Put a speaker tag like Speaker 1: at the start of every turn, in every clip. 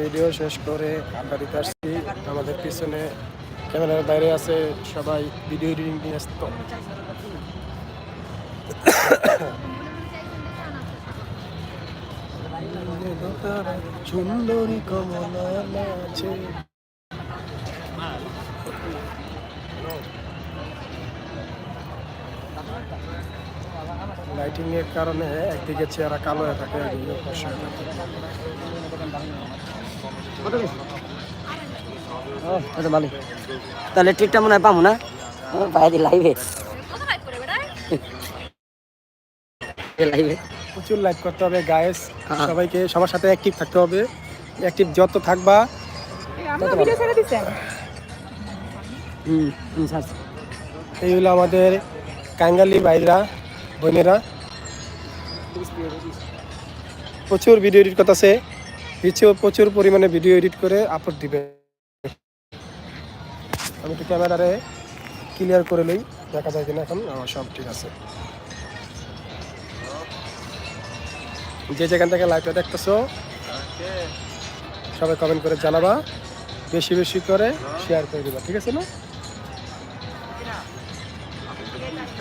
Speaker 1: Video শেষ করে দিতে আসছি। আমাদের পিছনে ক্যামেরার বাইরে আছে সবাই ভিডিও এডিটিং নিয়ে আসতো সুন্দরী কমলা আছে লাইটিং এর কারণে একদিকে চেহারা কালো হয়ে থাকে, একদিকে ফর্সা থাকে।
Speaker 2: ভালো তাহলে ঠিকঠাক মনে হয় পাবো না? বাইরে লাইভে লাইভে
Speaker 1: প্রচুর লাইক করতে হবে গায়েস
Speaker 2: হ্যাঁ।
Speaker 1: সবাইকে সবার সাথে অ্যাক্টিভ থাকতে হবে। অ্যাক্টিভ যত থাকবা এই হলো আমাদের কাঙ্গালি ভাইরা বোনেরা। প্রচুর ভিডিও এডিট করতেছে। প্রচুর প্রচুর পরিমাণে ভিডিও এডিট করে আপলোড দিবে। আমি একটু ক্যামেরারে ক্লিয়ার করে লই দেখা যায় কিনা এখন আমার সব ঠিক আছে। যে যেখান থেকে লাইভটা দেখতেছো সবাই কমেন্ট করে জানাবা বেশি বেশি করে শেয়ার করে দিবা ঠিক আছে না?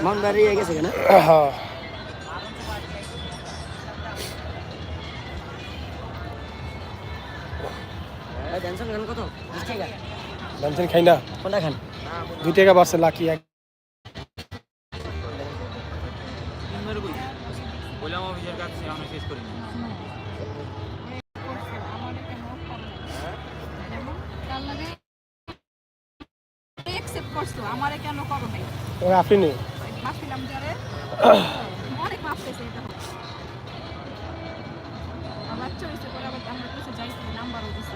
Speaker 2: মন দাঁড়িয়ে গেছে কেন?
Speaker 1: হ্যাঁ। ধ্যানচান খাই না।
Speaker 2: কোনটা খান?
Speaker 1: দুই টাকা বাড়ছে লাকি এক।
Speaker 3: আমার
Speaker 4: চয়েসে করে আবার আমরা কিছু যাইছি নাম্বারও দিছি।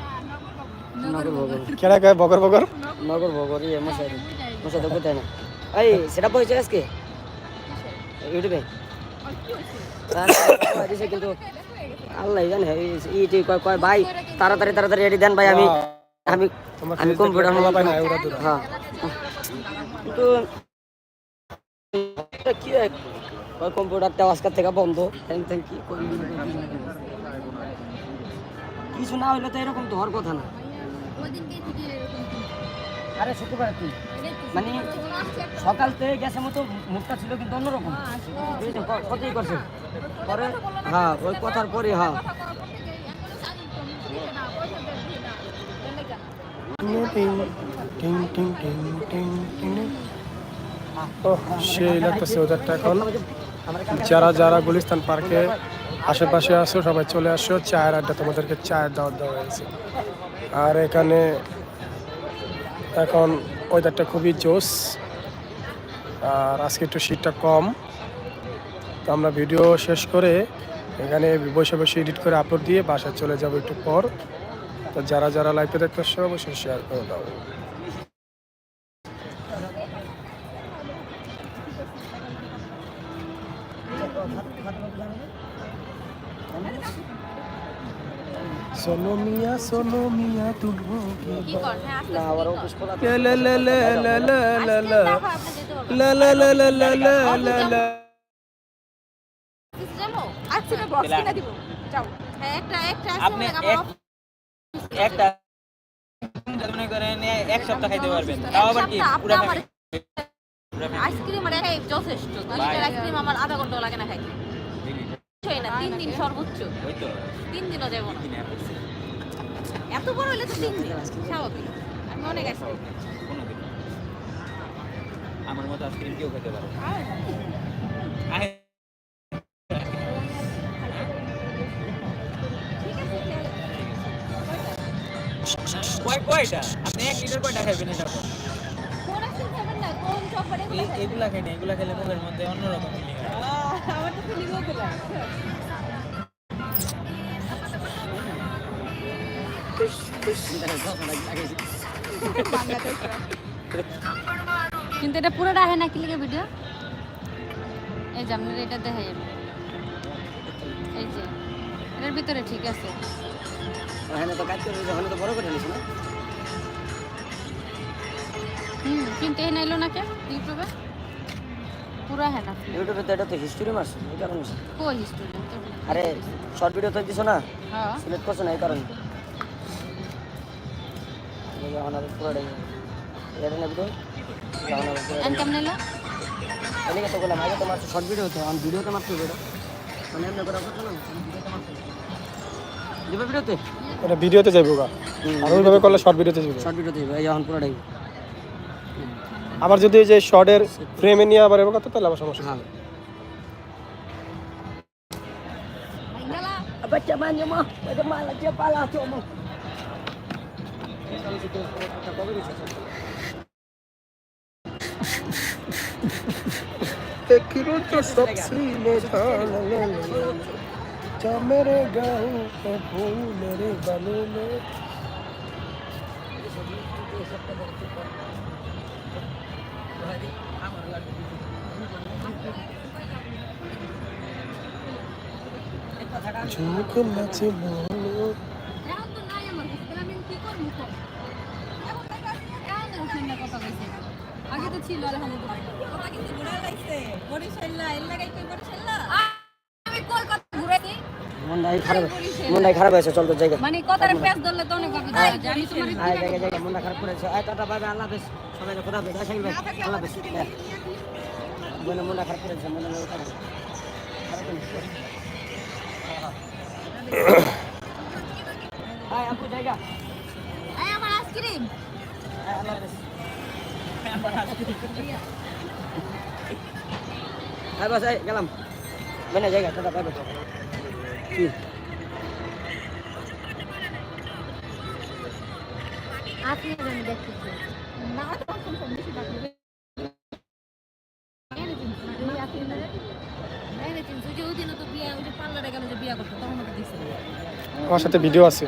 Speaker 4: নগর
Speaker 1: কেডা কয় বগর বগর
Speaker 2: নগর ভগর ইয়ে মশাই মশাই তো কোথায় না। এই সেটা বলছে আজকে? ইউটিউবে? কিন্তু। আল্লাহ জানে ইটি কয় কয় ভাই তাড়াতাড়ি তাড়াতাড়ি এটি দেন ভাই আমি আমি আমি কম্পিউটার
Speaker 1: খোলা পাই না ওরা দূর।
Speaker 2: হ্যাঁ। কিন্তু কি কয় কম্পিউটারটা আজকের থেকে বন্ধ। থ্যাংক থ্যাংক কি কিছু না হইলে তো এরকম তো হওয়ার কথা না। আরে শুক্রবার কি? মানে সকাল থেকে গেছে মতো মুখটা ছিল কিন্তু অন্যরকম। এই তো ক- কতই করছে। পরে হ্যাঁ ওই কথার পরে হ্যাঁ।
Speaker 1: টিং টিং টিং টিং টিং টিং ও সেই লাগতেছে ওদেরটা এখন। যারা যারা গুলিস্তান পার্কে আশেপাশে আসো সবাই চলে আসো। চায়ের আড্ডা তোমাদেরকে চায়ের দাওয়াত দেওয়া হয়েছে। আর এখানে এখন ওয়েদারটা খুবই জোস আর আজকে একটু শীতটা কম। তো আমরা ভিডিও শেষ করে এখানে বসে বসে এডিট করে আপলোড দিয়ে বাসায় চলে যাব একটু পর। তো যারা যারা লাইভে দেখতে আসছে, অবশ্যই শেয়ার করে দাও। সোনো মিয়া সোনো মিয়া তুলবো
Speaker 2: না আবার অফিস খোলা তো।
Speaker 1: লা লা লা লা লা লা লা লা
Speaker 4: আপনি যেতে পারবেন
Speaker 1: লা লা লা লা লা লা লা লা
Speaker 4: কিছু জানো আজকে না বক্স কিনে দিব যাও হ্যাঁ একটা একটা
Speaker 3: আপনি
Speaker 4: অনেক
Speaker 3: এক-
Speaker 4: আমার
Speaker 3: একটা মনে করেন এক সপ্তাহ খাইতে পারবেন তাও আবার কি পুরো
Speaker 4: আইসক্রিম আর যথেষ্ট আইসক্রিম আমার আধা ঘণ্টা লাগে না খাইতে না তিন দিন সর্বোচ্চ। তিন দিনও যাব না। এত বড় হলে তো তিন দিন স্বাভাবিক। আমি অনেক আইসক্রিম
Speaker 3: আমার মতো আইসক্রিম কেউ খেতে পারে কয়টা? আপনি এক লিটার কয়টা খাইবেন এটা এগুলা খাই না এগুলা খেলে মুখের মধ্যে অন্যরকম
Speaker 5: কিন্তু এটা পুরোটা আহে না, কি লিখে ভিডিও এই যে আপনার এটা দেখাই আমি। এই যে, এটার ভিতরে ঠিক আছে।
Speaker 2: কাজ করে ওখানে তো বড় করে নিস না
Speaker 5: হুম, কিন্তু এই নাইলো না কে? ইউটিউবে পুরো
Speaker 2: ইউটিউবে তো এটা তো হিস্ট্রি মারছে এই কারণে
Speaker 5: কো হিস্টোরি
Speaker 2: আরে শর্ট ভিডিও তো দিছো না?
Speaker 5: হ্যাঁ।
Speaker 2: সিলেক্ট করছ না এই কারণে? এই যে আমার পুরোটাই এটা না ভিডিও
Speaker 5: এন কেমন এলো
Speaker 2: এদিকে তো বললাম আগে তো মারছো শর্ট ভিডিও হতো আমি ভিডিওতে মারছো ভিডিও মানে এমনি করে করছ না ভিডিওতে দিবে ভিডিওতে
Speaker 1: এটা ভিডিওতে যাইবো গা। আর ওইভাবে করলে শর্ট ভিডিওতে যাব
Speaker 2: শর্ট ভিডিওতে দিবে এই যখন পুরোটাই
Speaker 1: আবার যদি এই যে শর্টের ফ্রেমে নিয়ে আবার এবার কথা তাহলে আবার সমস্যা
Speaker 2: হ্যাঁ Baca mana mah? Baca mana dia pala tu mah.
Speaker 1: देखो तो सबसे जा मेरे गाँव के फूल मेरे गले में
Speaker 5: লাগাই কই বরিশাল্লা আমি কই কথা ঘুরাইছি
Speaker 2: মনটাই খারাপ মনটাই খারাপ হয়েছে চল তো জায়গা
Speaker 5: মানে কথার পেছ ধরলে তো অনেক কথা জানি তোমার
Speaker 2: আয় জায়গা জায়গা মনটা খারাপ করেছে। আয় টাটা বাই বাই আল্লাহ হাফেজ। সবাইকে খোদা হাফেজ আশা ভাই আল্লাহ হাফেজ। মনে মনটা খারাপ করেছে মনে মনে খারাপ খারাপ করেছে। আয় আপু জায়গা
Speaker 5: এই আমার আইসক্রিম
Speaker 2: আয় আল্লাহ হাফেজ আয় বাস আয় গেলাম বেনে জায়গা টাটা বাই বাই কি
Speaker 5: আপনি আমি দেখতেছি না তো কম কম বেশি
Speaker 1: আমার সাথে ভিডিও আছে।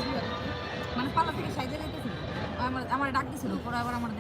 Speaker 5: মানে পালা থেকে সাইডে যাইতেছিল আমার আমার ডাক দিছিল পরে আবার আমার